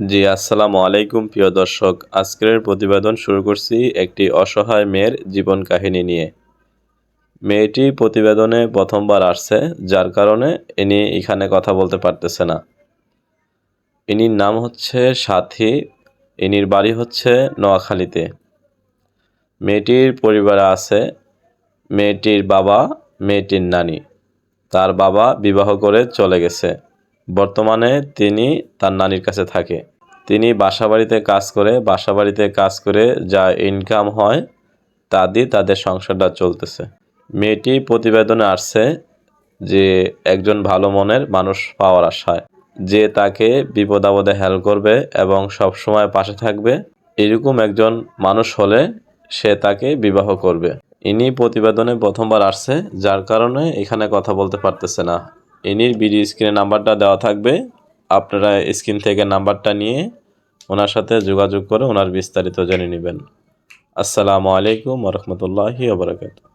জি, আসসালামু আলাইকুম, প্রিয় দর্শক। আজকের প্রতিবেদন শুরু করছি একটি অসহায় মেয়ের জীবন কাহিনী নিয়ে। মেয়েটি প্রতিবেদনে প্রথমবার আসছে, যার কারণে ইনি এখানে কথা বলতে পারতেছে না। ইনির নাম হচ্ছে সাথী, ইনির বাড়ি হচ্ছে নোয়াখালীতে। মেয়েটির পরিবারে আছে মেয়েটির বাবা, মেয়েটির নানি। তার বাবা বিবাহ করে চলে গেছে। বর্তমানে তিনি তার নানির কাছে থাকে। তিনি বাসাবাড়িতে কাজ করে, বাসাবাড়িতে কাজ করে যা ইনকাম হয়, তা দিয়ে তাদের সংসারটা চলতেছে। মেয়েটি প্রতিবেদনে আসছে যে একজন ভালো মনের মানুষ পাওয়ার আশায়। যে তাকে বিপদ আপদে হেল্প করবে এবং সব সময় পাশে থাকবে, এরকম একজন মানুষ হলে সে তাকে বিবাহ করবে। ইনি প্রতিবেদনে প্রথমবার আসছে, যার কারণে এখানে কথা বলতে পারতেছে না। ইনির বিডি স্ক্রিনে নাম্বারটা দেওয়া থাকবে। আপনারা স্ক্রিন থেকে নাম্বারটা নিয়ে ওনার সাথে যোগাযোগ করে ওনার বিস্তারিত জেনে নেবেন। আসসালামু আলাইকুম রহমতুল্লাহি ওবরাকাত